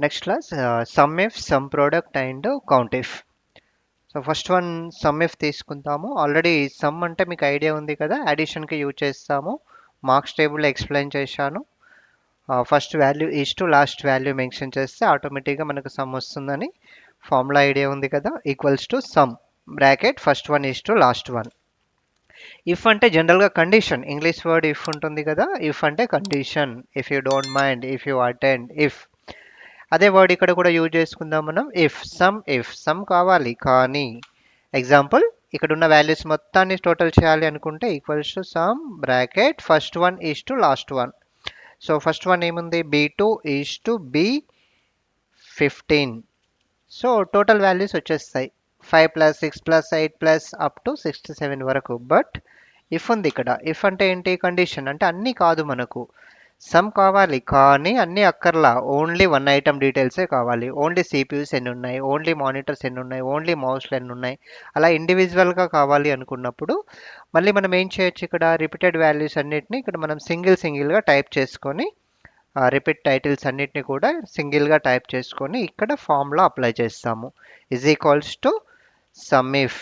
Next class sum if sum product and count if so first one sum if తీసుకుందాము already sum అంటే మీకు idea ఉంది కదా అడిషన్కి యూజ్ చేస్తాము. మార్క్స్ టేబుల్ ఎక్స్ప్లెయిన్ చేశాను. First value is to last value mention చేస్తే ఆటోమేటిక్గా మనకు సమ్ వస్తుందని ఫార్ములా ఐడియా ఉంది కదా equals to sum bracket first one is to last one if అంటే జనరల్గా కండిషన్ ఇంగ్లీష్ వర్డ్ ఇఫ్ ఉంటుంది కదా ఇఫ్ అంటే condition if you don't mind if you attend if అదే వర్డ్ ఇక్కడ కూడా యూజ్ చేసుకుందాం మనం. ఇఫ్ సమ్ ఇఫ్ సమ్ కావాలి. కానీ ఎగ్జాంపుల్ ఇక్కడ ఉన్న వాల్యూస్ మొత్తాన్ని టోటల్ చేయాలి అనుకుంటే equals to sum bracket first one is to last one so first one ఏముంది? B two is to B fifteen so total values వచ్చేస్తాయి. Five plus six plus eight plus up to sixty seven వరకు. But if ఉంది ఇక్కడ. If అంటే ఏంటి? Condition అంటే అన్నీ కాదు మనకు. సమ్ కావాలి. కానీ అన్నీ అక్కర్లా. ఓన్లీ వన్ ఐటమ్ డీటెయిల్సే కావాలి. ఓన్లీ సిపియూస్ ఎన్ని ఉన్నాయి? ఓన్లీ మానిటర్స్ ఎన్ని ఉన్నాయి? ఓన్లీ మౌస్లు ఎన్ని ఉన్నాయి? అలా ఇండివిజువల్గా కావాలి అనుకున్నప్పుడు మళ్ళీ మనం ఏం చేయొచ్చు ఇక్కడ? రిపీటెడ్ వాల్యూస్ అన్నిటిని ఇక్కడ మనం సింగిల్ సింగిల్గా టైప్ చేసుకొని రిపీట్ టైటిల్స్ అన్నిటిని కూడా సింగిల్గా టైప్ చేసుకొని ఇక్కడ ఫామ్లో అప్లై చేస్తాము. Is equals to sum if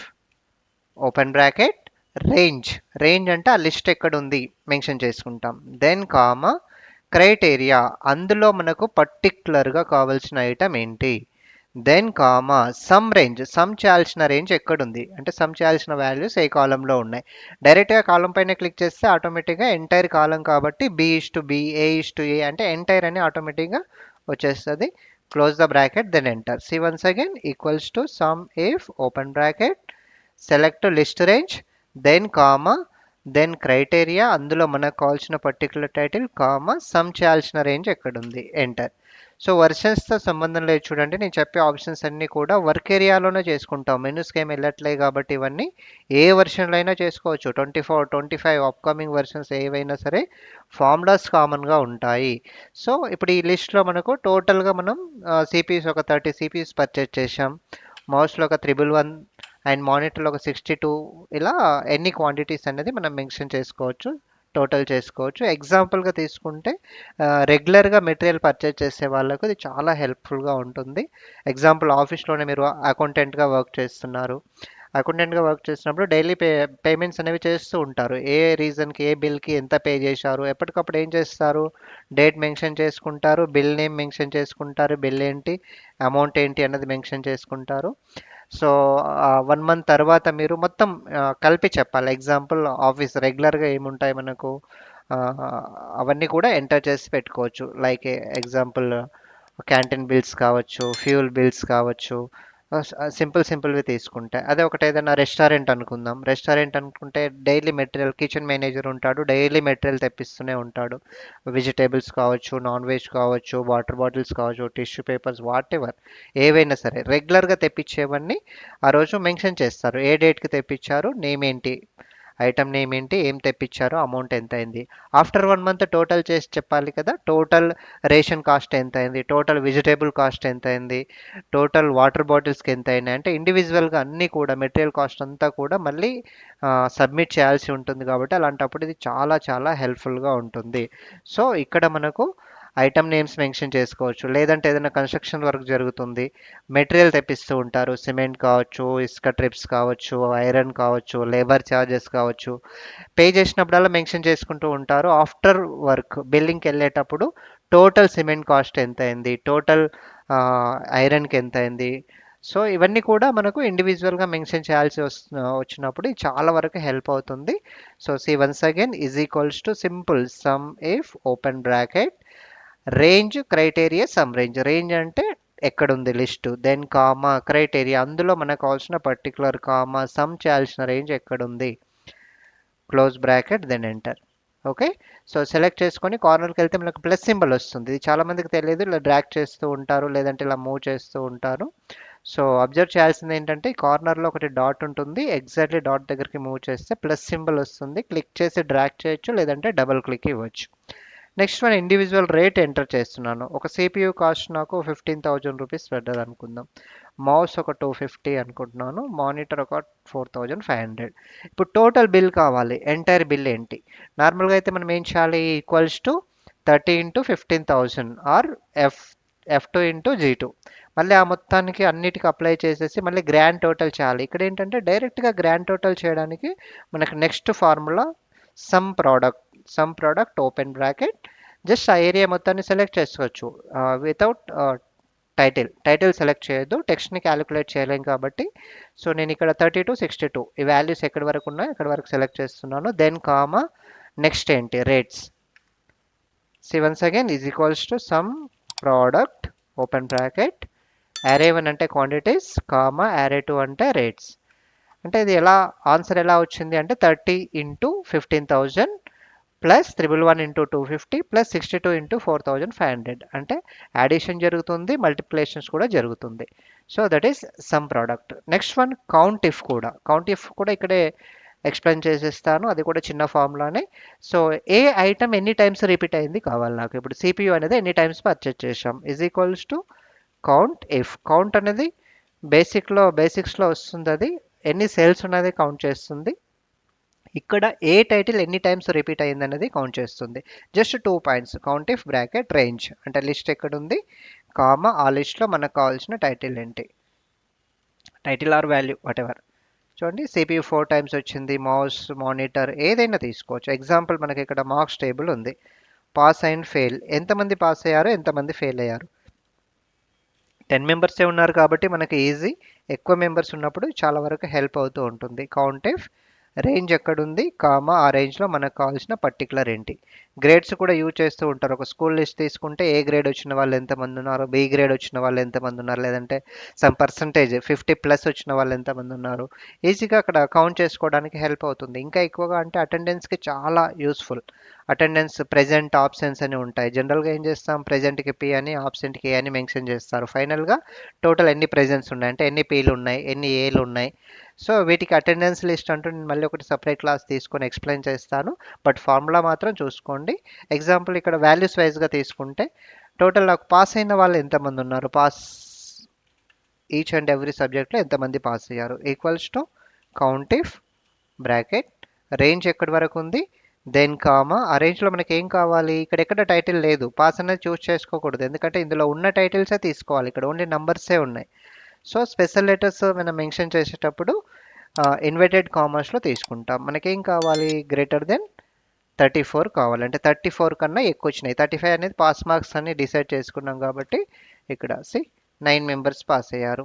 open bracket range. Range అంటే ఆ లిస్ట్ ఎక్కడ ఉంది మెన్షన్ చేసుకుంటాం. దెన్ కామ క్రైటేరియా అందులో మనకు పర్టిక్యులర్గా కావాల్సిన ఐటమ్ ఏంటి? Then comma sum range sum చేయాల్సిన రేంజ్ ఎక్కడుంది? అంటే సమ్ చేయాల్సిన వాల్యూస్ ఏ కాలంలో ఉన్నాయి? డైరెక్ట్గా కాలం పైన క్లిక్ చేస్తే ఆటోమేటిక్గా ఎంటైర్ కాలం కాబట్టి B is to B A is to A అంటే ఎంటైర్ అని ఆటోమేటిక్గా వచ్చేస్తుంది. Close the bracket then enter C once again equals to sum if open bracket select list range then comma then criteria అందులో మనకు కావాల్సిన particular title comma sum చేయాల్సిన range ఎక్కడుంది? Enter so వర్షన్స్తో సంబంధం లేదు చూడండి నేను చెప్పే ఆప్షన్స్ అన్నీ కూడా వర్క్ ఏరియాలోనే చేసుకుంటాం. మెనూస్కి ఏమి వెళ్ళట్లేదు కాబట్టి ఇవన్నీ ఏ వర్షన్లో అయినా చేసుకోవచ్చు. Twenty four twenty five upcoming versions ఏవైనా సరే ఫార్ములాస్ కామన్గా ఉంటాయి. సో ఇప్పుడు ఈ లిస్ట్లో మనకు టోటల్గా మనం సిపిఎస్ ఒక థర్టీ సిపిఎస్ పర్చేజ్ చేసాం మౌస్లో ఒక త్రిబుల్ వన్ అండ్ మానిటర్లో ఒక సిక్స్టీ టూ ఇలా ఎన్ని క్వాంటిటీస్ అనేది మనం మెన్షన్ చేసుకోవచ్చు టోటల్ చేసుకోవచ్చు. ఎగ్జాంపుల్గా తీసుకుంటే రెగ్యులర్గా మెటీరియల్ పర్చేజ్ చేసే వాళ్ళకు ఇది చాలా హెల్ప్ఫుల్గా ఉంటుంది. ఎగ్జాంపుల్ ఆఫీస్లోనే మీరు అకౌంటెంట్గా వర్క్ చేస్తున్నారు. అకౌంటెంట్గా వర్క్ చేసినప్పుడు డైలీ పే పేమెంట్స్ అనేవి చేస్తూ ఉంటారు. ఏ రీజన్కి ఏ బిల్కి ఎంత పే చేశారు ఎప్పటికప్పుడు ఏం చేస్తారు డేట్ మెన్షన్ చేసుకుంటారు బిల్ నేమ్ మెన్షన్ చేసుకుంటారు బిల్ ఏంటి అమౌంట్ ఏంటి అన్నది మెన్షన్ చేసుకుంటారు. సో వన్ మంత్ తర్వాత మీరు మొత్తం కలిపి చెప్పాలి. ఎగ్జాంపుల్ ఆఫీస్ రెగ్యులర్గా ఏముంటాయి మనకు? అవన్నీ కూడా ఎంటర్ చేసి పెట్టుకోవచ్చు. లైక్ ఎగ్జాంపుల్ క్యాంటీన్ బిల్స్ కావచ్చు ఫ్యూల్ బిల్స్ కావచ్చు సింపుల్ సింపుల్వి తీసుకుంటే. అదే ఒకటి ఏదైనా రెస్టారెంట్ అనుకుందాం. రెస్టారెంట్ అనుకుంటే డైలీ మెటీరియల్ కిచెన్ మేనేజర్ ఉంటాడు డైలీ మెటీరియల్ తెప్పిస్తూనే ఉంటాడు. వెజిటేబుల్స్ కావచ్చు నాన్ వెజ్ కావచ్చు వాటర్ బాటిల్స్ కావచ్చు టిష్యూ పేపర్స్ వాట్ ఎవర్ ఏవైనా సరే. రెగ్యులర్గా తెప్పించేవన్నీ ఆ రోజు మెన్షన్ చేస్తారు. ఏ డేట్కి తెప్పించారు నేమ్ ఏంటి ఐటమ్ నేమ్ ఏంటి ఏం తెప్పించారో అమౌంట్ ఎంత అయింది ఆఫ్టర్ వన్ మంత్ టోటల్ చేసి చెప్పాలి కదా టోటల్ రేషన్ కాస్ట్ ఎంత అయింది టోటల్ వెజిటేబుల్ కాస్ట్ ఎంత అయింది టోటల్ వాటర్ బాటిల్స్కి ఎంత అయినాయి అంటే ఇండివిజువల్గా అన్నీ కూడా మెటీరియల్ కాస్ట్ అంతా కూడా మళ్ళీ సబ్మిట్ చేయాల్సి ఉంటుంది కాబట్టి అలాంటప్పుడు ఇది చాలా చాలా హెల్ప్ఫుల్గా ఉంటుంది. సో ఇక్కడ మనకు ఐటమ్ నేమ్స్ మెన్షన్ చేసుకోవచ్చు. లేదంటే ఏదైనా కన్స్ట్రక్షన్ వర్క్ జరుగుతుంది మెటీరియల్ తెప్పిస్తూ ఉంటారు. సిమెంట్ కావచ్చు ఇసుక ట్రిప్స్ కావచ్చు ఐరన్ కావచ్చు లేబర్ ఛార్జెస్ కావచ్చు. పే చేసినప్పుడల్లా మెన్షన్ చేసుకుంటూ ఉంటారు. ఆఫ్టర్ వర్క్ బిల్లింగ్కి వెళ్ళేటప్పుడు టోటల్ సిమెంట్ కాస్ట్ ఎంత అయింది టోటల్ ఐరన్కి ఎంత అయింది సో ఇవన్నీ కూడా మనకు ఇండివిజువల్గా మెన్షన్ చేయాల్సి వచ్చినప్పుడు చాలా వరకు హెల్ప్ అవుతుంది. So C once again is equals to simple sum if open bracket range criteria sum range. Range అంటే ఎక్కడ ఉంది లిస్టు? Then comma criteria. అందులో మనకు కావాల్సిన పర్టికులర్ కామా సమ్ చేయాల్సిన రేంజ్ ఎక్కడుంది? Close bracket then enter. Okay? So select చేసుకొని కార్నర్కి వెళ్తే మనకు ప్లస్ సింబల్ వస్తుంది. ఇది చాలామందికి తెలియదు. ఇలా డ్రాక్ చేస్తూ ఉంటారు లేదంటే ఇలా మూవ్ చేస్తూ ఉంటారు. సో అబ్జర్వ్ చేయాల్సింది ఏంటంటే కార్నర్లో ఒకటి డాట్ ఉంటుంది. ఎగ్జాక్ట్లీ డాట్ దగ్గరికి మూవ్ చేస్తే ప్లస్ సింబల్ వస్తుంది. క్లిక్ చేసి డ్రాక్ చేయొచ్చు లేదంటే డబల్ క్లిక్ ఇవ్వచ్చు. Next one individual rate enter చేస్తున్నాను. ఒక సిపియూ కాస్ట్ నాకు ఫిఫ్టీన్ థౌజండ్ రూపీస్ పడ్డది అనుకుందాం. మౌస్ ఒక టూ ఫిఫ్టీ అనుకుంటున్నాను. మానిటర్ ఒక ఫోర్ థౌజండ్ ఫైవ్ హండ్రెడ్ ఇప్పుడు టోటల్ బిల్ కావాలి. ఎంటైర్ బిల్ ఏంటి? నార్మల్గా అయితే మనం ఏం చేయాలి? Equals to thirty into fifteen thousand or F F two into G two మళ్ళీ ఆ మొత్తానికి అన్నిటికీ అప్లై చేసేసి మళ్ళీ గ్రాండ్ టోటల్ చేయాలి. ఇక్కడ ఏంటంటే డైరెక్ట్గా గ్రాండ్ టోటల్ చేయడానికి మనకు next formula sum product sum product open bracket just ఆ ఏరియా మొత్తాన్ని సెలెక్ట్ చేసుకోవచ్చు. వితౌట్ టైటిల్ టైటిల్ సెలెక్ట్ చేయొద్దు టెక్స్ట్ని క్యాలిక్యులేట్ చేయలేం కాబట్టి. సో నేను ఇక్కడ థర్టీ టు సిక్స్టీ టూ ఈ వాల్యూస్ ఎక్కడి వరకు ఉన్నాయో ఎక్కడి వరకు సెలెక్ట్ చేస్తున్నాను. దెన్ కామా నెక్స్ట్ ఏంటి? Rates C once again is equals to sum product open bracket array one అంటే క్వాంటిటీస్ కామా యారే టూ అంటే రేట్స్ అంటే ఇది ఎలా ఆన్సర్ ఎలా వచ్చింది అంటే thirty into fifteen thousand plus triple one into two fifty plus sixty two into four thousand five hundred. అంటే addition జరుగుతుంది మల్టిప్లికేషన్స్ కూడా జరుగుతుంది. So that is sum product next one count if కూడా. కౌంట్ ఇఫ్ కూడా ఇక్కడే explain చేసేస్తాను. అది కూడా చిన్న ఫామ్లోనే సో ఏ ఐటమ్ ఎన్ని టైమ్స్ రిపీట్ అయింది కావాలి నాకు? ఇప్పుడు సిపియు అనేది ఎన్ని టైమ్స్ పర్చేజ్ చేసాం is equals to count if count అనేది బేసిక్లో బేసిక్స్లో వస్తుంది అది. ఎన్ని సేల్స్ ఉన్నది కౌంట్ చేస్తుంది? ఇక్కడ ఏ టైటిల్ ఎన్ని టైమ్స్ రిపీట్ అయిందనేది కౌంట్ చేస్తుంది. Just two points count if bracket range. అంటే లిస్ట్ ఎక్కడ ఉంది కామా ఆ లిస్ట్లో మనకు కావాల్సిన టైటిల్ ఏంటి? Title or value whatever చూడండి సిపియు ఫోర్ టైమ్స్ వచ్చింది మౌస్ మానిటర్ ఏదైనా తీసుకోవచ్చు. ఎగ్జాంపుల్ మనకి ఇక్కడ మార్క్స్ టేబుల్ ఉంది. Pass and fail. ఎంతమంది పాస్ అయ్యారో? ఎంతమంది ఫెయిల్ అయ్యారు? టెన్ మెంబర్సే ఉన్నారు కాబట్టి మనకి ఈజీ. ఎక్కువ మెంబర్స్ ఉన్నప్పుడు చాలా వరకు హెల్ప్ అవుతూ ఉంటుంది. కౌంట్ ఇఫ్ రేంజ్ ఎక్కడుంది కామా ఆ రేంజ్లో మనకు కావాల్సిన పర్టికులర్ ఏంటి? గ్రేడ్స్ కూడా యూజ్ చేస్తూ ఉంటారు. ఒక స్కూల్ లిస్ట్ తీసుకుంటే ఏ గ్రేడ్ వచ్చిన వాళ్ళు ఎంతమంది ఉన్నారు బి గ్రేడ్ వచ్చిన వాళ్ళు ఎంతమంది ఉన్నారు లేదంటే సమ్ పర్సంటేజ్ ఫిఫ్టీ ప్లస్ వచ్చిన వాళ్ళు ఎంతమంది ఉన్నారు. ఈజీగా అక్కడ కౌంట్ చేసుకోవడానికి హెల్ప్ అవుతుంది. ఇంకా ఎక్కువగా అంటే అటెండెన్స్కి చాలా యూస్ఫుల్. అటెండెన్స్ ప్రెజెంట్ ఆప్షన్స్ అని ఉంటాయి. జనరల్గా ఏం చేస్తాం? ప్రెజెంట్కి పి అని ఆబ్సెంట్కి ఏ అని మెన్షన్ చేస్తారు. ఫైనల్గా టోటల్ ఎన్ని ప్రెజెంట్స్ ఉన్నాయి? అంటే ఎన్ని పీలు ఉన్నాయి? ఎన్ని ఏలు ఉన్నాయి? సో వీటికి అటెండెన్స్ లిస్ట్ అంటూ నేను మళ్ళీ ఒకటి సపరేట్ క్లాస్ తీసుకొని ఎక్స్ప్లెయిన్ చేస్తాను. బట్ ఫార్ములా మాత్రం చూసుకోండి. ఎగ్జాంపుల్ ఇక్కడ వాల్యూస్ వైజ్గా తీసుకుంటే టోటల్ నాకు పాస్ అయిన వాళ్ళు ఎంతమంది ఉన్నారు? పాస్ ఈచ్ అండ్ ఎవ్రీ సబ్జెక్ట్లో ఎంతమంది పాస్ అయ్యారు? Equals to count if bracket range ఎక్కడి వరకు ఉంది? దెన్ కామా ఆ రేంజ్లో మనకి ఏం కావాలి? ఇక్కడ ఎక్కడ టైటిల్ లేదు. పాస్ అనేది చూస్ చేసుకోకూడదు. ఎందుకంటే ఇందులో ఉన్న టైటిల్సే తీసుకోవాలి. ఇక్కడ ఓన్లీ నంబర్సే ఉన్నాయి. సో స్పెషల్ లెటర్స్ మనం మెన్షన్ చేసేటప్పుడు ఇన్వర్టెడ్ కామర్స్లో తీసుకుంటాం. మనకేం కావాలి? గ్రేటర్ దెన్ థర్టీ ఫోర్ కావాలంటే థర్టీ ఫోర్ కన్నా ఎక్కువ వచ్చినాయి. థర్టీ ఫైవ్ అనేది పాస్ మార్క్స్ అని డిసైడ్ చేసుకున్నాం కాబట్టి ఇక్కడ సి నైన్ మెంబర్స్ పాస్ అయ్యారు.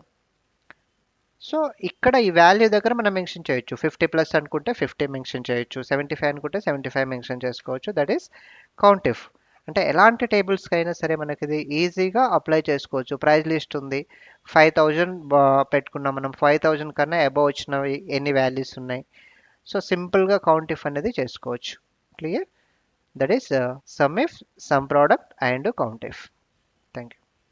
సో ఇక్కడ ఈ వాల్యూ దగ్గర మనం మెన్షన్ చేయొచ్చు. ఫిఫ్టీ ప్లస్ అనుకుంటే ఫిఫ్టీ మెన్షన్ చేయొచ్చు. సెవెంటీ ఫైవ్ అనుకుంటే సెవెంటీ ఫైవ్ మెన్షన్ చేసుకోవచ్చు దట్ ఈస్ కౌంటిఫ్ అంటే ఎలాంటి టేబుల్స్కి అయినా సరే మనకి ఇది ఈజీగా అప్లై చేసుకోవచ్చు. ప్రైజ్ లిస్ట్ ఉంది. ఫైవ్ థౌజండ్ పెట్టుకున్నాం మనం. ఫైవ్ థౌజండ్ కన్నా అబవ్ వచ్చినవి ఎన్ని వాల్యూస్ ఉన్నాయి? సో సింపుల్గా కౌంట్ ఇఫ్ అనేది చేసుకోవచ్చు. Clear that is sum if sum product and count if